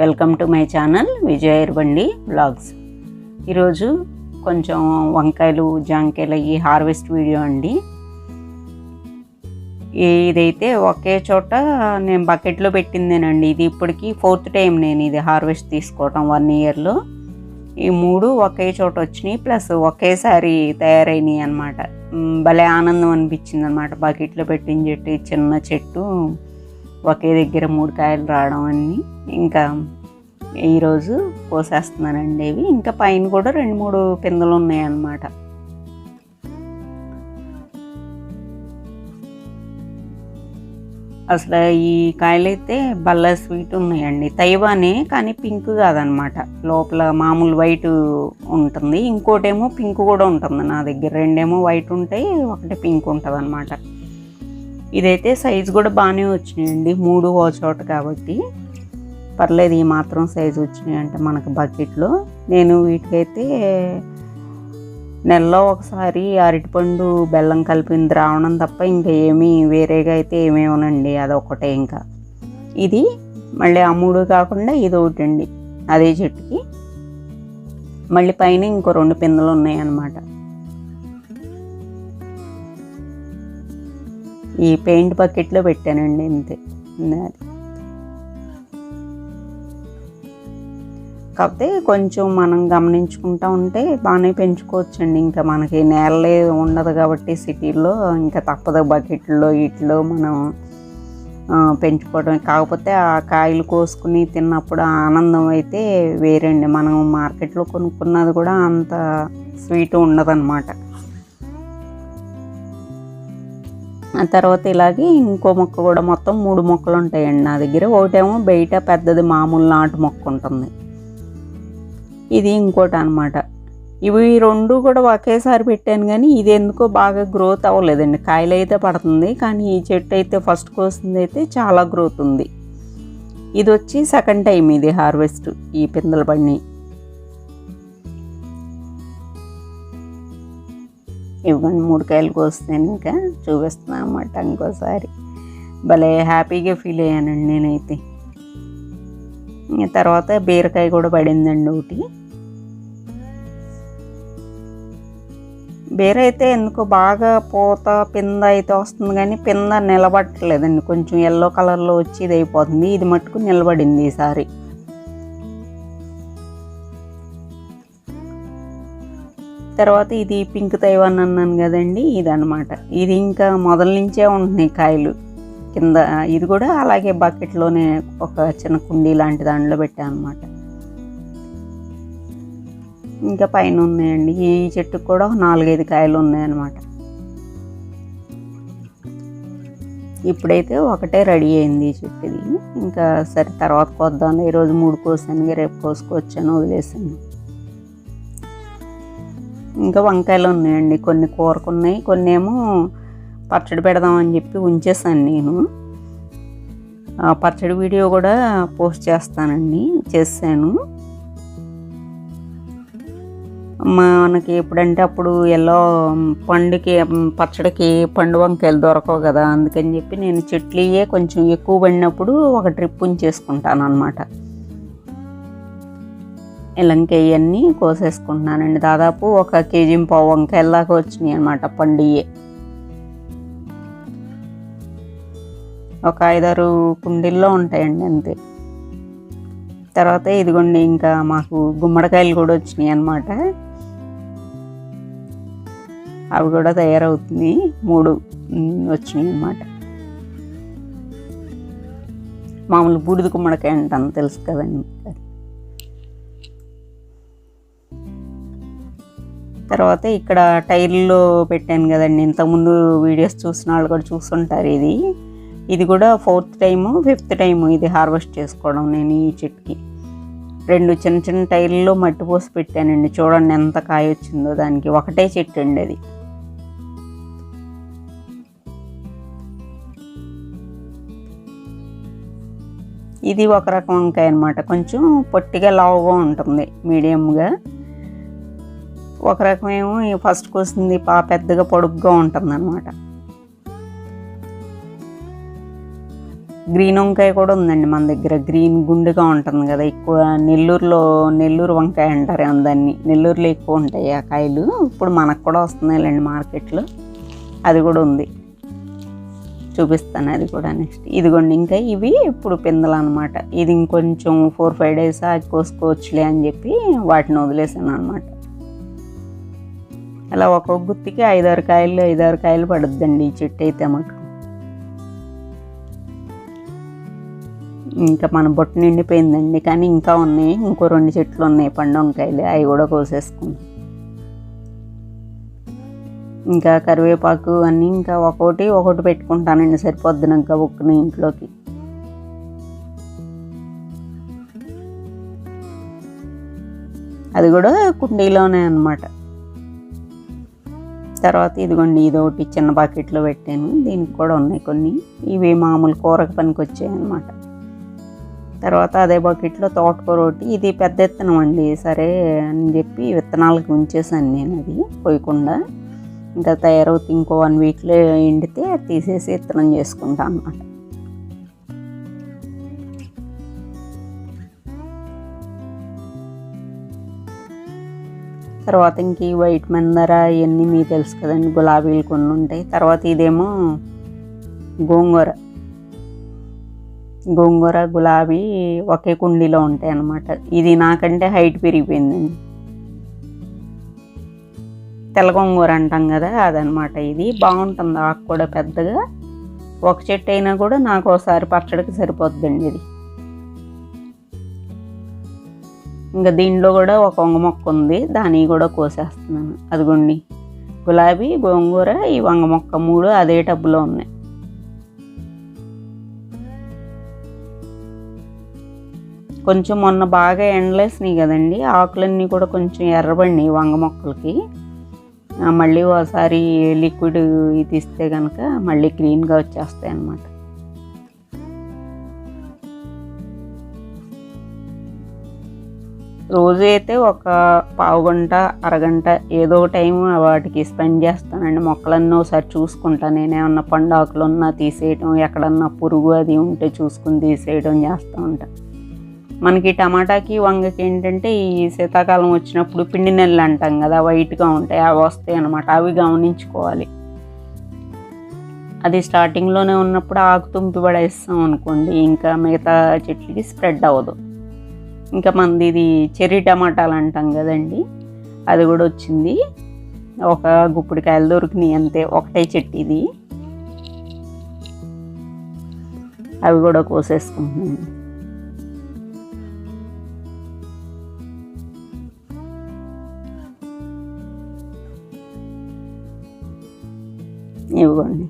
Welcome to my channel Vijay Erbandi blogs ఈరోజు కొంచెం వంకాయలు జాంకాయలు అయ్యి హార్వెస్ట్ వీడియో అండి. ఇదైతే ఒకే చోట నేను బకెట్లో పెట్టిందేనండి. ఇది ఇప్పటికి ఫోర్త్ టైం నేను ఇది హార్వెస్ట్ తీసుకోవటం వన్ ఇయర్లో ఈ మూడు ఒకే చోట వచ్చినాయి ప్లస్ ఒకేసారి తయారైనాయి అనమాట భలే ఆనందం అనిపించింది అనమాట బకెట్లో పెట్టిన చెట్టు ఈ చిన్న చెట్టు. ఒకే దగ్గర మూడు కాయలు రావడం అన్ని ఇంకా ఈరోజు పోసేస్తున్నానండి ఇవి. ఇంకా పైన కూడా రెండు మూడు పిందెలు ఉన్నాయన్నమాట. అసలు ఈ కాయలైతే బల్ల స్వీట్ ఉన్నాయండి. తైవానే కానీ పింక్ కాదనమాట లోపల మామూలు వైట్ ఉంటుంది. ఇంకోటేమో పింక్ కూడా ఉంటుంది నా దగ్గర. రెండేమో వైట్ ఉంటాయి ఒకటి పింక్ ఉంటుంది అనమాట ఇదైతే సైజు కూడా బాగానే వచ్చినాయండి. మూడు ఓ చోట కాబట్టి. పర్లేదు ఈ మాత్రం సైజు వచ్చినాయి అంటే మనకు బకెట్లో నేను వీటికైతే నెలలో ఒకసారి అరటిపండు బెల్లం కలిపిన ద్రావణం తప్ప ఇంకా ఏమీ వేరేగా అయితే ఏమేమోనండి. అదొకటే ఇంకా. ఇది మళ్ళీ ఆ మూడు కాకుండా ఇది ఒకటి అండి. అదే చెట్టుకి. మళ్ళీ పైన ఇంకో రెండు పిందెలు ఉన్నాయి ఈ పెయింట్ బకెట్లో పెట్టానండి అంతే. అది కాకపోతే కొంచెం మనం గమనించుకుంటా ఉంటే బాగానే పెంచుకోవచ్చండి. ఇంకా మనకి నేలలే ఉండదు కాబట్టి సిటీలో ఇంకా తప్పదు బకెట్లో వీటిలో మనం పెంచుకోవడం. కాకపోతే ఆ కాయలు కోసుకుని తిన్నప్పుడు ఆనందం అయితే వేరండి. మనం మార్కెట్లో కొనుక్కున్నది కూడా అంత స్వీట్ ఉండదన్నమాట. ఆ తర్వాత ఇలాగే ఇంకో మొక్క కూడా మొత్తం మూడు మొక్కలు ఉంటాయండి నా దగ్గర. ఒకటేమో బయట పెద్దది మామూలు నాటు మొక్క ఉంటుంది. ఇది ఇంకోటి అనమాట ఇవి రెండు కూడా ఒకేసారి పెట్టాను కానీ ఇది ఎందుకో బాగా గ్రోత్ అవ్వలేదండి. కాయలు అయితే పడుతుంది కానీ ఈ చెట్టు అయితే ఫస్ట్ కోసింది అయితే చాలా గ్రోత్ ఉంది. ఇది వచ్చి సెకండ్ టైం ఇది హార్వెస్ట్ ఈ పిందెల పండి ఇవ్వండి మూడు కాయలు కోస్తాను ఇంకా చూపిస్తున్నాను అన్నమాట ఇంకోసారి. భలే హ్యాపీగా ఫీల్ అయ్యానండి నేనైతే. తర్వాత బీరకాయ కూడా పడిందండి ఒకటి. బీర అయితే ఎందుకో బాగా పూత పింద అయితే వస్తుంది కానీ పింద నిలబడట్లేదండి కొంచెం ఎల్లో కలర్లో వచ్చి ఇది అయిపోతుంది. ఇది మట్టుకు నిలబడింది ఈసారి. తర్వాత ఇది పింక్ తైవాన్ అన్నాను కదండి ఇది అనమాట ఇది ఇంకా మొదల నుంచే ఉంటున్నాయి కాయలు. కింద ఇది కూడా అలాగే బకెట్లోనే ఒక చిన్న కుండీ లాంటి దాంట్లో పెట్టాను అనమాట ఇంకా పైన ఉన్నాయండి. ఈ చెట్టుకు కూడా నాలుగైదు కాయలు ఉన్నాయన్నమాట. ఇప్పుడైతే ఒకటే రెడీ అయింది ఈ చెట్టుది. ఇంకా సరే తర్వాత కొద్దాం ఈరోజు మూడు కోసాను రేపు కోసుకొచ్చాను వదిలేసాను. ఇంకా వంకాయలు ఉన్నాయండి. కొన్ని కూరకు ఉన్నాయి కొన్ని ఏమో పచ్చడి పెడదామని చెప్పి ఉంచేసాను నేను. పచ్చడి వీడియో కూడా పోస్ట్ చేస్తానండి చేశాను. మనకి ఎప్పుడంటే అప్పుడు ఎల్లో పండుకి పచ్చడికి పండు వంకాయలు దొరకవు కదా అందుకని చెప్పి నేను చెట్లయే కొంచెం ఎక్కువ పడినప్పుడు ఒక ట్రిప్ ఉంచేసుకుంటాను అనమాట ఇలంకాయన్నీ కోసేసుకుంటున్నానండి. దాదాపు ఒక కేజీ పావు వంకాయలాగా వచ్చినాయి అనమాట పండుయే ఒక ఐదారు కుండీల్లో ఉంటాయండి అంతే. తర్వాత ఇదిగోండి ఇంకా మాకు గుమ్మడికాయలు కూడా వచ్చినాయి అనమాట అవి కూడా తయారవుతున్నాయి. మూడు వచ్చినాయి అనమాట మామూలు బూడిద గుమ్మడికాయ అంటాను తెలుసు కదండి తర్వాత ఇక్కడ టైర్లో పెట్టాను కదండి. ఇంతకుముందు వీడియోస్ చూసిన వాళ్ళు కూడా చూస్తుంటారు ఇది. ఇది కూడా ఫోర్త్ టైము ఫిఫ్త్ టైము ఇది హార్వెస్ట్ చేసుకోవడం నేను ఈ చెట్టుకి. రెండు చిన్న చిన్న టైర్లో మట్టి పోసి పెట్టానండి. చూడండి ఎంత కాయ వచ్చిందో దానికి. ఒకటే చెట్టు అండి అది. ఇది ఒక రకం వంకాయ అనమాట కొంచెం పొట్టిగా లావుగా ఉంటుంది. మీడియంగా. ఒక రకమేమో ఫస్ట్ కోసింది పా పెద్దగా పొడుగ్గా ఉంటుంది అనమాట గ్రీన్ వంకాయ కూడా ఉందండి మన దగ్గర. గ్రీన్ గుండుగా ఉంటుంది కదా ఎక్కువ నెల్లూరులో నెల్లూరు వంకాయ అంటారు ఏమో దాన్ని. నెల్లూరులో ఎక్కువ ఉంటాయి ఆ కాయలు. ఇప్పుడు మనకు కూడా వస్తున్నాయిలేండి మార్కెట్లో. అది కూడా ఉంది. చూపిస్తాను అది కూడా నెక్స్ట్. ఇదిగోండి ఇంకా ఇవి ఇప్పుడు పిందలు అనమాట ఇది ఇంకొంచెం ఫోర్ ఫైవ్ డేస్ అది కోసుకోవచ్చులే అని చెప్పి వాటిని వదిలేసాను అనమాట అలా ఒక్కొక్క గుత్తికి ఐదారు కాయలు ఐదారు కాయలు పడుద్దండి ఈ చెట్టు అయితే మాకు. ఇంకా మన బొట్టు నిండిపోయిందండి కానీ ఇంకా ఉన్నాయి. ఇంకో రెండు చెట్లు ఉన్నాయి పండు వంకాయలు అవి కూడా కోసేసుకున్నాం. ఇంకా కరివేపాకు అన్నీ ఇంకా ఒక్కోటి ఒకటి పెట్టుకుంటానండి సరిపోద్ది ఇంకా గబుక్కుని ఇంట్లోకి. అది కూడా కుండీలోనే అనమాట తర్వాత ఇదిగోండి ఇది ఒకటి చిన్న బకెట్లో పెట్టాను. దీనికి కూడా ఉన్నాయి కొన్ని. ఇవి మామూలు కూరకు పనికి వచ్చాయి అన్నమాట. తర్వాత అదే బకెట్లో తోటకూర ఒకటి. ఇది పెద్ద విత్తనం అండి. సరే అని చెప్పి విత్తనాలకు ఉంచేసాను నేను అది పోయకుండా ఇంకా తయారవుతుంది ఇంకో వన్ వీక్లో ఎండితే అది తీసేసి విత్తనం చేసుకుంటాను అన్నమాట. తర్వాత ఇంక ఈ వైట్ మందర ఇవన్నీ మీకు తెలుసు కదండి గులాబీలు కొన్ని ఉంటాయి. తర్వాత ఇదేమో గోంగూర. గోంగూర గులాబీ ఒకే కుండీలో ఉంటాయి అన్నమాట. ఇది నాకంటే హైట్ పెరిగిపోయిందండి. తెల్ల గోంగూర అంటాం కదా అదనమాట ఇది. బాగుంటుంది ఆకు కూడా పెద్దగా. ఒక చెట్టు అయినా కూడా నాకు ఒకసారి పచ్చడికి సరిపోద్దండి ఇది. ఇంకా దీనిలో కూడా ఒక వంగ మొక్క ఉంది. దాన్ని కూడా కోసేస్తున్నాను. అదిగోండి. గులాబీ గోంగూర ఈ వంగ మొక్క మూడు అదే టబ్బులో ఉన్నాయి. కొంచెం మొన్న బాగా ఎండలేసినాయి కదండి. ఆకులన్నీ కూడా కొంచెం ఎర్రబడినాయి వంగ మొక్కలకి. మళ్ళీ ఒకసారి లిక్విడ్ ఇది ఇస్తే కనుక మళ్ళీ గ్రీన్గా వచ్చేస్తాయి అన్నమాట. రోజు అయితే ఒక పావు గంట అరగంట ఏదో టైం వాటికి స్పెండ్ చేస్తానండి. మొక్కలన్నీ ఒకసారి చూసుకుంటాను నేనేమన్నా పండు ఆకులు ఉన్నా తీసేయటం ఎక్కడన్నా పురుగు అది ఉంటే చూసుకుని తీసేయడం చేస్తూ ఉంటాను మనకి టమాటాకి వంగకి ఏంటంటే ఈ శీతాకాలం వచ్చినప్పుడు పిండి నెల్లు అంటాం కదా వైట్గా ఉంటాయి. అవి వస్తాయి అనమాట అవి గమనించుకోవాలి. అది స్టార్టింగ్లోనే ఉన్నప్పుడు ఆకు తుంపి పడేస్తాం అనుకోండి. ఇంకా మిగతా చెట్లకి స్ప్రెడ్ అవ్వదు. ఇంకా మనది ఇది చెర్రీ టమాటాలు అంటాం కదండి అది కూడా వచ్చింది. ఒక గుప్పిడికాయలు దొరికినాయి అంతే ఒకటే చెట్టు ఇది అవి కూడా కోసేసుకుంటున్నాను. ఇవ్వండి.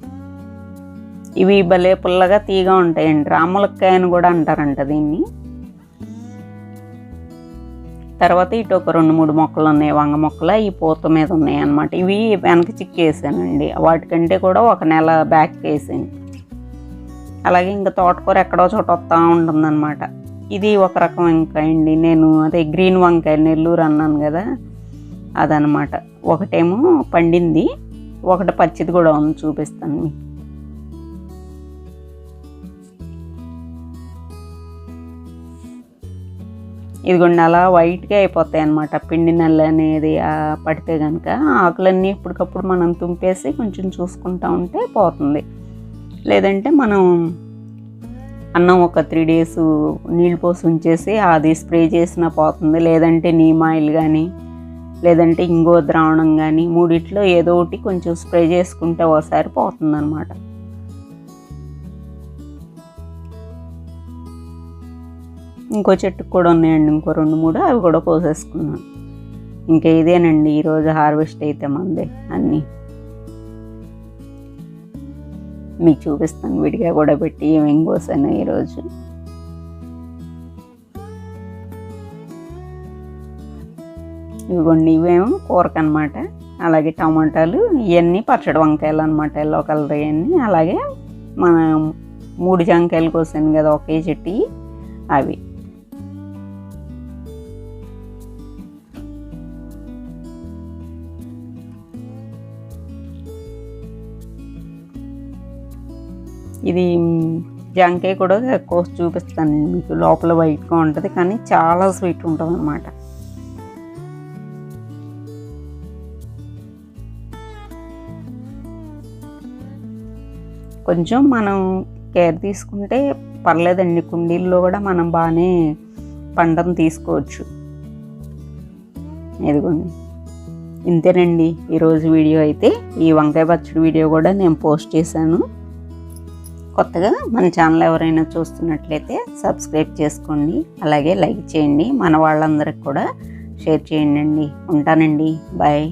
ఇవి భలే పుల్లగా తీగా ఉంటాయండి. రాములక్కాయ అని కూడా అంటారంట దీన్ని. తర్వాత ఇటు ఒక రెండు మూడు మొక్కలు ఉన్నాయి వంగ మొక్కలు. ఈ పూత మీద ఉన్నాయి అన్నమాట. ఇవి వెనక చిక్కేసానండి. వాటికంటే కూడా ఒక నెల బ్యాక్ వేసాను. అలాగే ఇంకా తోటకూర ఎక్కడో చోట వస్తూ ఉంటుందన్నమాట. ఇది ఒక రకం వంకాయ అండి. నేను అదే గ్రీన్ వంకాయ నెల్లూరు అన్నాను కదా అదనమాట ఒకటేమో పండింది ఒకటి పచ్చిది కూడా ఉంది చూపిస్తాను మీకు. ఇదిగోండి అలా వైట్గా అయిపోతాయి అన్నమాట. పిండి నల్ల అనేది పడితే కనుక ఆకులన్నీ ఇప్పటికప్పుడు మనం తుంపేసి కొంచెం చూసుకుంటా ఉంటే పోతుంది. లేదంటే మనం అన్నం ఒక త్రీ డేస్ నీళ్ళు పోసి ఉంచేసి అది స్ప్రే చేసినా పోతుంది. లేదంటే నీమ్ ఆయిల్ కానీ లేదంటే ఇంగో ద్రావణం కానీ మూడిట్లో ఏదో ఒకటి కొంచెం స్ప్రే చేసుకుంటే ఒకసారి పోతుంది ఇంకో చెట్టుకు కూడా ఉన్నాయండి ఇంకో రెండు మూడు అవి కూడా కోసేసుకున్నాను. ఇంకా ఇదేనండి ఈరోజు హార్వెస్ట్ అయితే మంది అన్నీ. మీకు చూపిస్తాను విడిగా కూడా పెట్టి ఏమేం కోసాను ఈరోజు ఇవిగోండి ఇవేమో కూరకనమాట అలాగే టమాటాలు ఇవన్నీ పచ్చడి వంకాయలు అనమాట ఎల్లో కలర్ ఇవన్నీ అలాగే మన మూడు జంకాయలు కోసాను కదా ఒకే చెట్టు అవి ఇది జాంకాయ కూడా కోసి చూపిస్తాను మీకు. లోపల వైట్గా ఉంటుంది కానీ చాలా స్వీట్ ఉంటుంది అనమాట కొంచెం మనం కేర్ తీసుకుంటే పర్లేదండి. కుండీల్లో కూడా మనం బాగానే పండను తీసుకోవచ్చు. ఇదిగోండి. ఇంతేనండి. ఈరోజు వీడియో అయితే ఈ వంకాయ పచ్చడి వీడియో కూడా నేను పోస్ట్ చేశాను. కొత్తగా మన ఛానల్ ఎవరైనా చూస్తున్నట్లయితే సబ్స్క్రైబ్ చేసుకోండి. అలాగే లైక్ చేయండి. మన వాళ్ళందరికి కూడా షేర్ చేయండి ఉంటానండి. బాయ్.